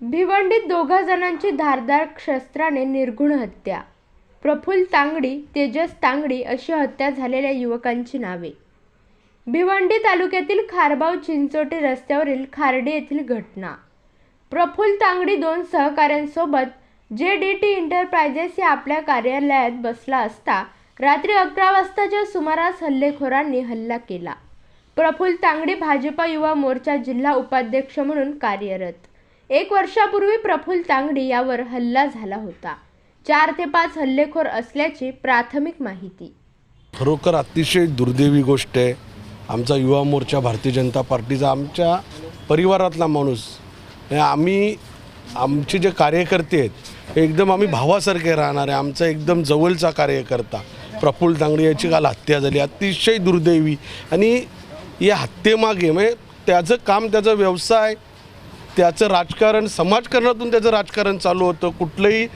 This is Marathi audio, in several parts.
भिवंडीत दोघा जणांची धारदार शस्त्राने निर्घुण हत्या. प्रफुल्ल तांगडी तेजस तांगडी अशी हत्या झालेल्या युवकांची नावे. भिवंडी तालुक्यातील खारबाव चिंचोटे रस्त्यावरील खारडे येथील घटना. प्रफुल्ल तांगडी दोन सहकाऱ्यांसोबत जे डी टी एंटरप्राइजेस या आपल्या कार्यालयात बसला असता रात्री अकरा वाजताच्या सुमारास हल्लेखोरांनी हल्ला केला. प्रफुल्ल तांगडी भाजपा युवा मोर्चा जिल्हा उपाध्यक्ष म्हणून कार्यरत. एक वर्षापूर्वी प्रफुल्ल तांगडी यावर हल्ला झाला होता. चार ते पाच हल्लेखोर असल्याची प्राथमिक माहिती. खरोखर अतिशय दुर्दैवी गोष्ट आहे. आमचा युवा मोर्चा भारतीय जनता पार्टीचा आमच्या परिवारातला माणूस. आम्ही आमचे जे कार्यकर्ते आहेत एकदम आम्ही भावासारखे राहणार आहे आमचा एकदम जवळचा कार्यकर्ता प्रफुल्ल तांगडे याची काल हत्या झाली. अतिशय दुर्दैवी. आणि या हत्येमागे म्हणजे त्याचं काम त्याचा व्यवसाय त्याचं राजकारण समाजकारणातून त्याचं राजकारण चालू होतं. कुठलंही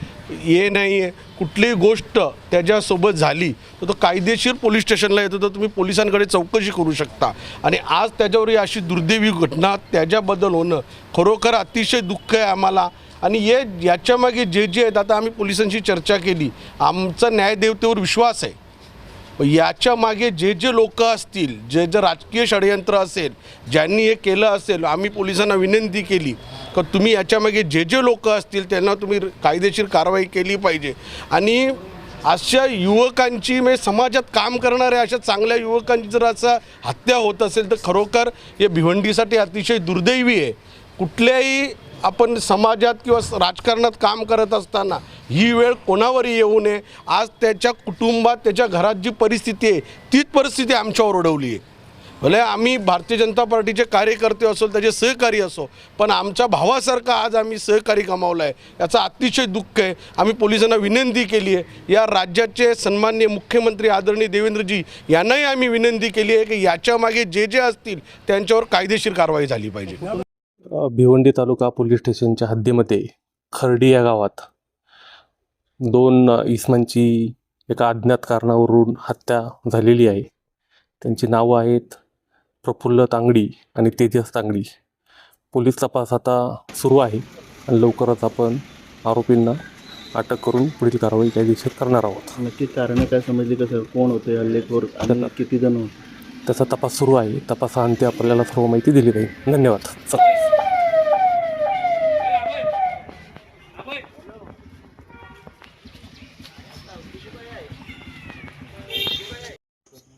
हे नाही आहे कुठलीही गोष्ट त्याच्यासोबत झाली तर तो कायदेशीर पोलीस स्टेशनला येतो तर तुम्ही पोलिसांकडे चौकशी करू शकता. आणि आज त्याच्यावर ही अशी दुर्दैवी घटना त्याच्याबद्दल होणं खरोखर अतिशय दुःख आहे आम्हाला. आणि हे याच्यामागे जे जे आहेत आता आम्ही पोलिसांशी चर्चा केली. आमचा न्यायदेवतेवर विश्वास आहे. याच्या मागे जे जे लोक असतील जे जे राजकीय षडयंत्र असेल ज्यांनी हे केलं असेल आम्ही पोलिसांना विनंती केली का तुम्ही याच्यामागे जे जे लोक असतील त्यांना तुम्ही कायदेशीर कारवाई केली पाहिजे. आणि अशा युवकांची म्हणजे समाजात काम करणाऱ्या अशा चांगल्या युवकांची जर असं हत्या होत असेल तर खरोखर हे भिवंडीसाठी अतिशय दुर्दैवी आहे. कुठल्याही आपण समाजात किंवा राजकारणात काम करत असताना ही वेळ कोणावरही येऊ नये. आज त्याच्या कुटुंबात त्याच्या घरात जी परिस्थिती आहे तीच परिस्थिती आमच्यावर ओढवली आहे. भले आम्ही भारतीय जनता पार्टीचे कार्यकर्ते असो त्याचे सहकारी असो पण आमच्या भावासारखा आज आम्ही सहकारी कमावला आहे याचा अतिशय दुःख आहे. आम्ही पोलिसांना विनंती केली आहे. या राज्याचे सन्माननीय मुख्यमंत्री आदरणीय देवेंद्रजी यांनाही आम्ही विनंती केली आहे की याच्यामागे जे जे असतील त्यांच्यावर कायदेशीर कारवाई झाली पाहिजे. भिवंडी तालुका पोलीस स्टेशनच्या हद्दीमध्ये खर्डी या गावात दोन इसमांची एका अज्ञात कारणावरून हत्या झालेली आहे. त्यांची नावं आहेत प्रफुल्ल तांगडी आणि तेजस तांगडी. पोलीस तपास आता सुरू आहे आणि लवकरच आपण आरोपींना अटक करून पुढील कारवाई कायदेशीर करणार आहोत. नक्की कारण काय समजली कसं कोण होते हल्लेखोर आणि किती जण होते? त्याचा तपास सुरू आहे. तपासाअंती आपल्याला सर्व माहिती दिली जाईल. धन्यवाद. चला.